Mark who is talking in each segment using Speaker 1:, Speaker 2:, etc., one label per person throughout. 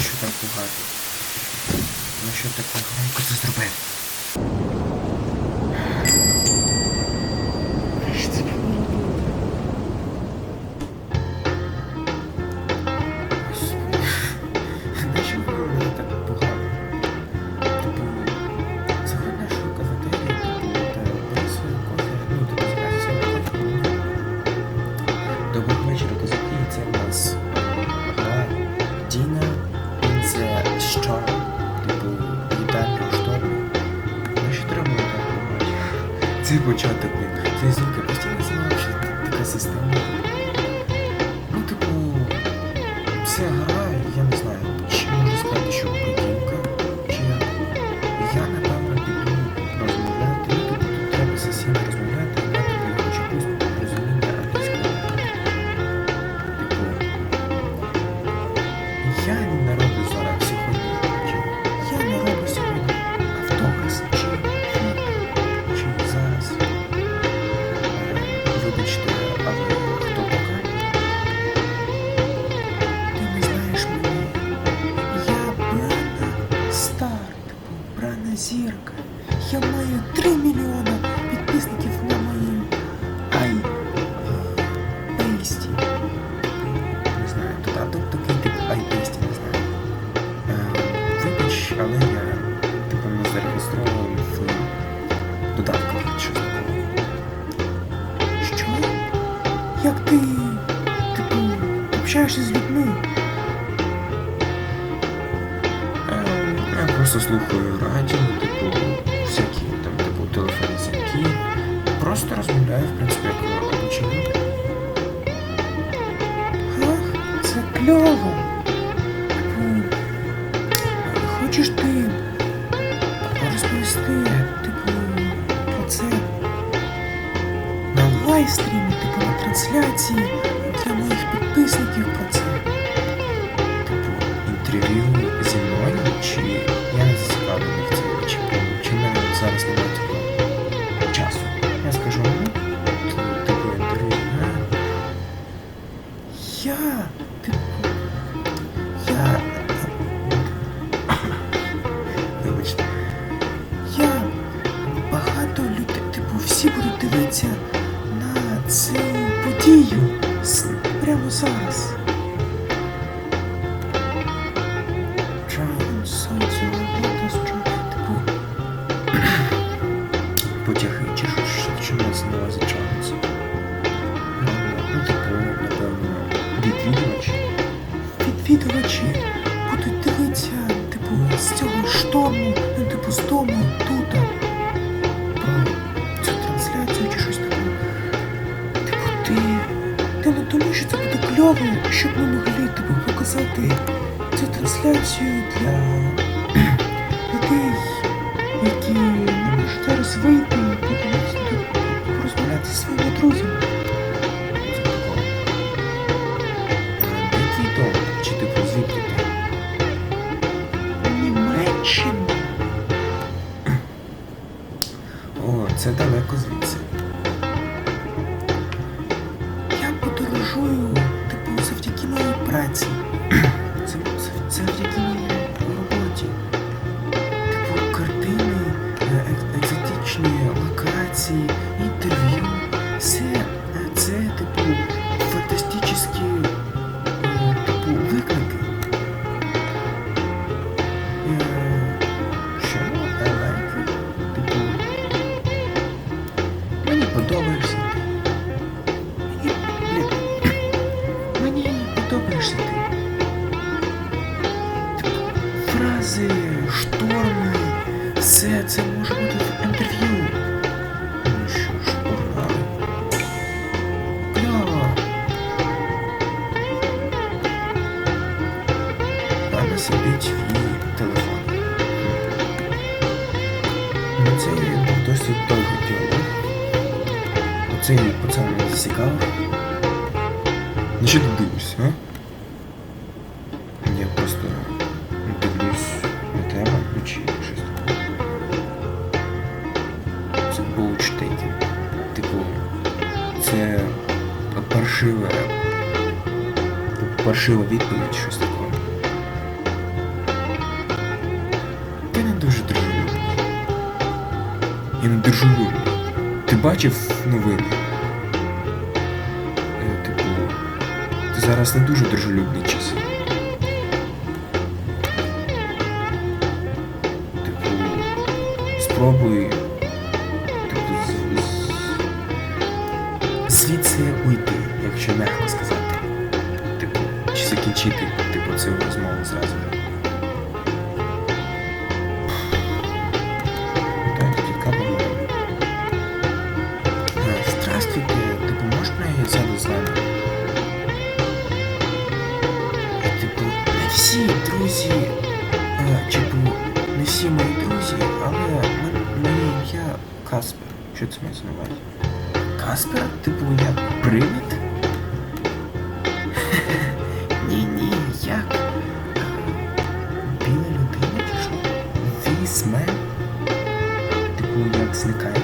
Speaker 1: Нащо так пугати? Ну що так зробив? просто розмовляю, в принципі, як обичай люди. Ах, це кльово. Типу, хочеш ти розповісти, типу, про це на лайвстрімі, типу на трансляції для моїх підписників про це. Типу, інтерв'ю зі мною, чи я не зацікавлений в цьому, чи, чи в мене зараз немає. to translate you образи, шторми. Все це може бути в інтерв'ю. Ну що ж, ура. Кльово. Вона сидить в її телефон. Ну це був досить довгий діалог. Оцей пацан мене зацікавив. На що ти дивишся, а? паршиве. Тобто паршива відповідь, щось таке. Ти не дуже дружелюбний. Я не дружелюбний. Ти бачив новини? Я Типу, Ти зараз не дуже дружелюбний час. Типу, спробуй. Чи закінчити, типу, цю розмову зразу. Е, Здравствуйте, типу, можна я сяду з вами? Типу, не всі друзі, е, типу, не всі мої друзі, але моє ім'я Каспер. Що це мається на? Каспер? Типу, як привид? Типу,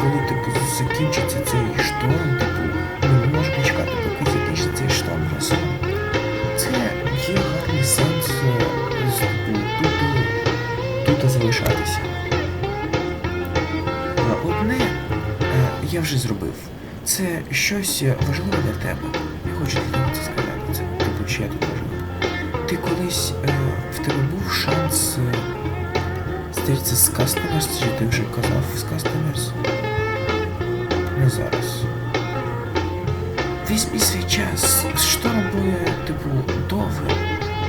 Speaker 1: коли типу закінчиться цей шторм, типу, не можемо чекати, поки закінчиться цей шторм разом. Це є гарний сенс е, тут, е, тут залишатися. Одне е, я вже зробив. Це щось важливе для тебе. Я хочу для тебе це сказати. Це типу, чи я тут важливий. Ти колись в тебе був шанс зустрітися з Customers, чи ти вже казав з Customers? Не зараз. Візьмі свій час. Шторм буде, типу, довго.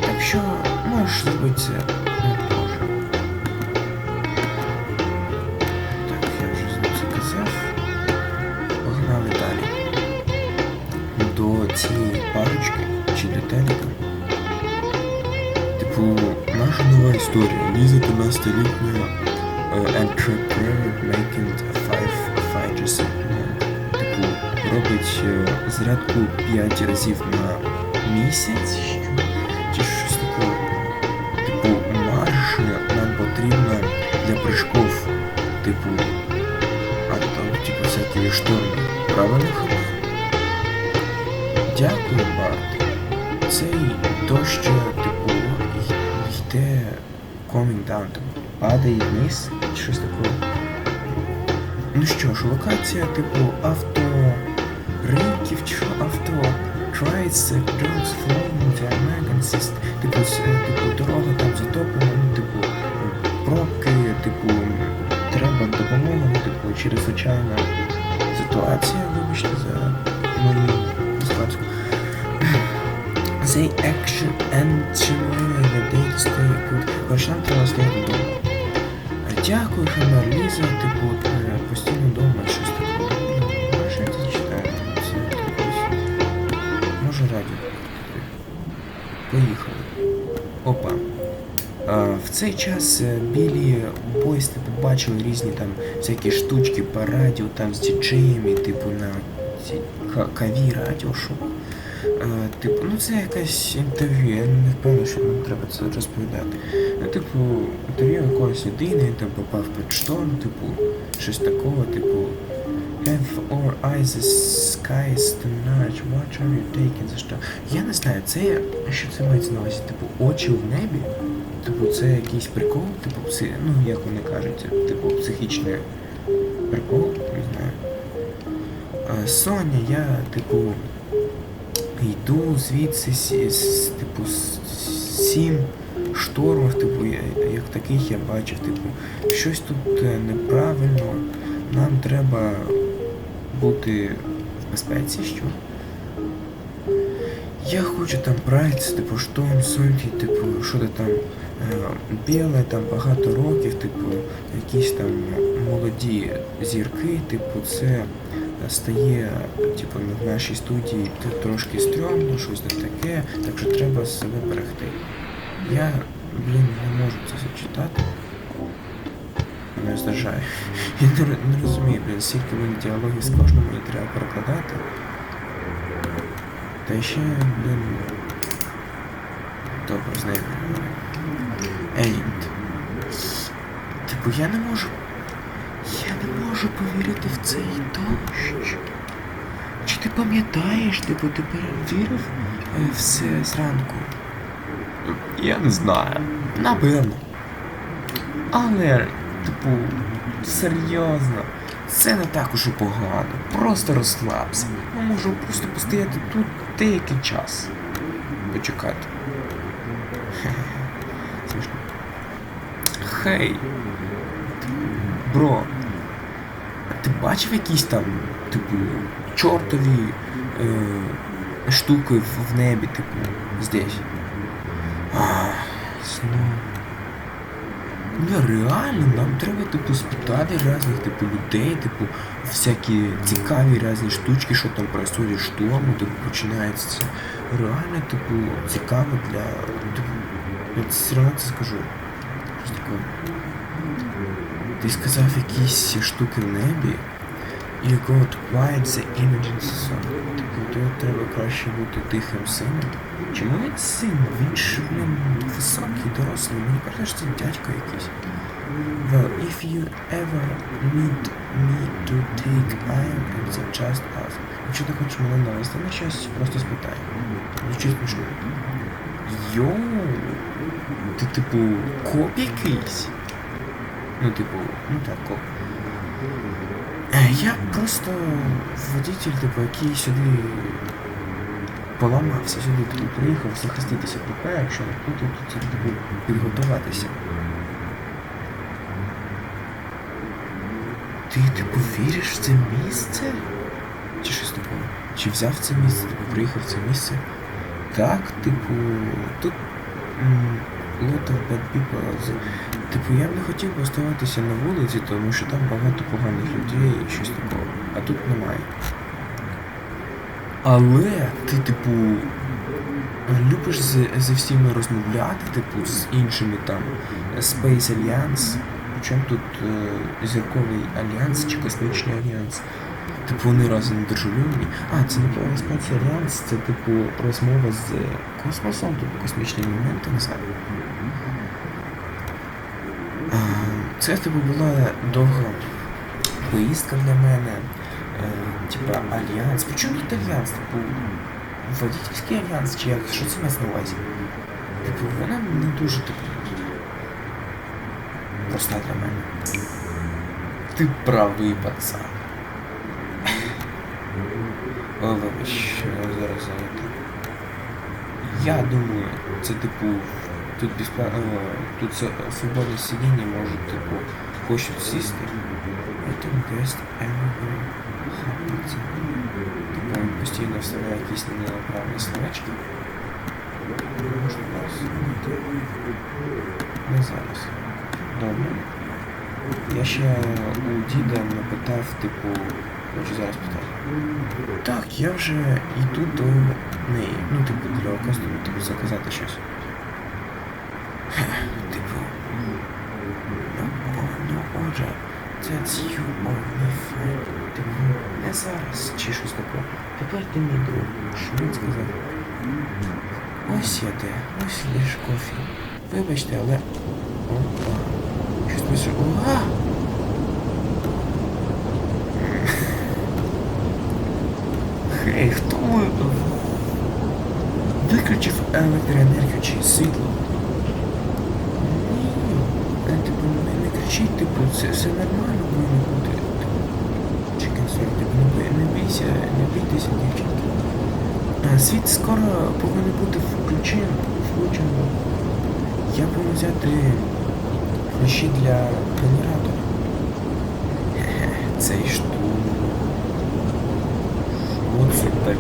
Speaker 1: Так що можеш зробити це. Так, я вже це казав. Погнали. До цієї парочки чи до. Типу, наша нова історія. Ліза 13-літня е, entrepreneur making five fighter segment. Типу, робить е, зарядку 5 разів на місяць. Чи щось таке. Типу, марш нам потрібна для прыжков. Типу, а там, типу, всякі шторми. Правильно хама? Дякую, Барт. Цей дощ, типу, йде coming down, типу, падає вниз, щось таке. Ну що ж, локація, типу, авто ринків, авто Dogs Flowing, The American типу, типу, дорога там затоплена, ну, типу, пробки, типу, треба допомога, ну, типу, чрезвичайна ситуація, вибачте за мою іспанську. They action and the day to stay good. Коротше, нам треба стояти вдома. Дякую, Хемер Ліза, типу, постійно вдома, Опа. В цей час е, білі бойс типу, бачили різні там всякі штучки по радіо, там з діджеями, типу на каві радіо шоу. Е, типу, ну це якесь інтерв'ю, я не впевнений, що нам треба це розповідати. Ну, типу, інтерв'ю якоїсь людини, там попав під шторм, типу, щось такого, типу. Have our eyes the skies tonight, what are you taking за що? Я не знаю, це що це мається на увазі, типу, очі в небі? Типу, це якийсь прикол, типу, пси, ну як вони кажуть, типу, психічний прикол, не знаю. А, Соня, я, типу, йду звідси, сі- з, типу, сім штормів, типу, я- як таких я бачив, типу, щось тут е, неправильно, нам треба бути в безпеці, що? Я хочу там прайд, типу, шторм, сонті, типу, що то там е, біле, там багато років, типу, якісь там молоді зірки, типу, це стає, типу, в нашій студії трошки стрьомно, щось таке, так що треба себе берегти. Я, блін, не можу це зачитати. Мене здражає. Я не, не розумію, блін, скільки мені діалогів з кожним мені треба перекладати. Та ще, блін. Добре, з нею. Типу, я не можу. Я не можу повірити в цей дощ. Чи ти пам'ятаєш, типу, ти перевірив е, все зранку? Я не знаю. Напевно. Але, типу, серйозно, це не так і погано. Просто розслабся. Ми можемо просто постояти тут деякий час. Почекати. Смішно. Хей. Бро. А ти бачив якісь там, типу, чортові е, штуки в, небі, типу, здесь? А, знову. Ні, реально, нам треба, типу, спитати різних, типу, людей, типу, всякі цікаві різні штучки, що там происходит, штурму, типу, починається. Реально, типу, цікаво для. Типу, я все одно це скажу. Щось таке. Ти сказав якісь штуки в небі, і go to quiet the. Типу, то треба краще бути тихим сином. Чому він син? Він ж, блін, високий, дорослий. Мені кажуть, що це дядько якийсь. Well, if you ever need me to take iron and then just ask. Якщо ти хочеш мене навести на щось, просто спитай. Звучить смішно. Йоу! Ти типу коп якийсь? Ну, типу, ну так, коп. Е, Я просто водитель, типу, який сюди поламався, сюди приїхав захиститися ПП, якщо тут, то типу підготуватися. Ти типу віриш в це місце? Чи щось таке? Чи взяв це місце, типу приїхав в це місце? Так, типу, тут lot of bad people. Типу, я б не хотів оставатися на вулиці, тому що там багато поганих людей і щось такого. А тут немає. Але ти, типу, любиш з, зі всіма розмовляти, типу, з іншими там Space Alliance. Причому тут е, зірковий альянс чи космічний альянс. Типу вони разом дружелюбні. А, це не про Space Alliance, це типу розмова з космосом, типу космічні моменти, не знаю. А, Це типу була довга поїздка для мене. Е, типа альянс. Причому тут альянс? Типу водительський альянс, чи як? Що це мається на увазі? Типу, вона не дуже типу. Проста для мене. Ти правий пацан. О, вибач, зараз зайнятий. Я думаю, це типу. Тут безплатно. Тут це свободне сидіння може, типу, хочуть сісти. Это guest. Типу він постійно вставляє якісь неправильні словечки. Можна вас змінити. Не зараз. Добре. Я ще у діда напитав, типу, хочу зараз питати. Так, я вже йду до неї. Ну, типу, для костюму, типу, заказати щось. Типу. Ну, о, ну, отже, or my friend. Типу, не зараз, чи щось таке. Тепер ти мій друг. Що він сказав? Ось я де, ось лиш кофі. Вибачте, але. Опа. Щось пише. Уга! Хей, хто ви? Виключив електроенергію чи світло? Ні. Е, Типу, не типу, це все нормально повинно бути. Chicken Soul, типу, не, бійся, не бійтеся, дівчинки. Світ скоро повинен бути включен, включено. Я повинен взяти ключі для генератора. Цей штук. Що це таке?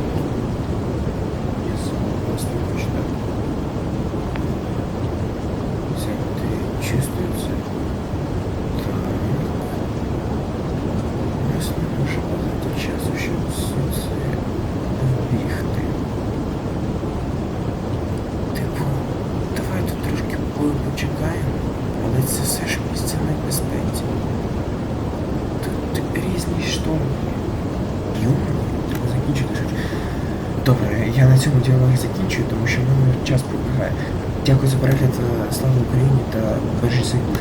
Speaker 1: Я сам просто почитаю. Взяти чувствується. Так. У нас не дуже багато часу, щоб все це вбігти. Типу, давай тут трошки Добре, я на цьому діалог закінчую, тому що в мене час пробігає. Дякую за перегляд, е, слава Україні та бережіть близьких.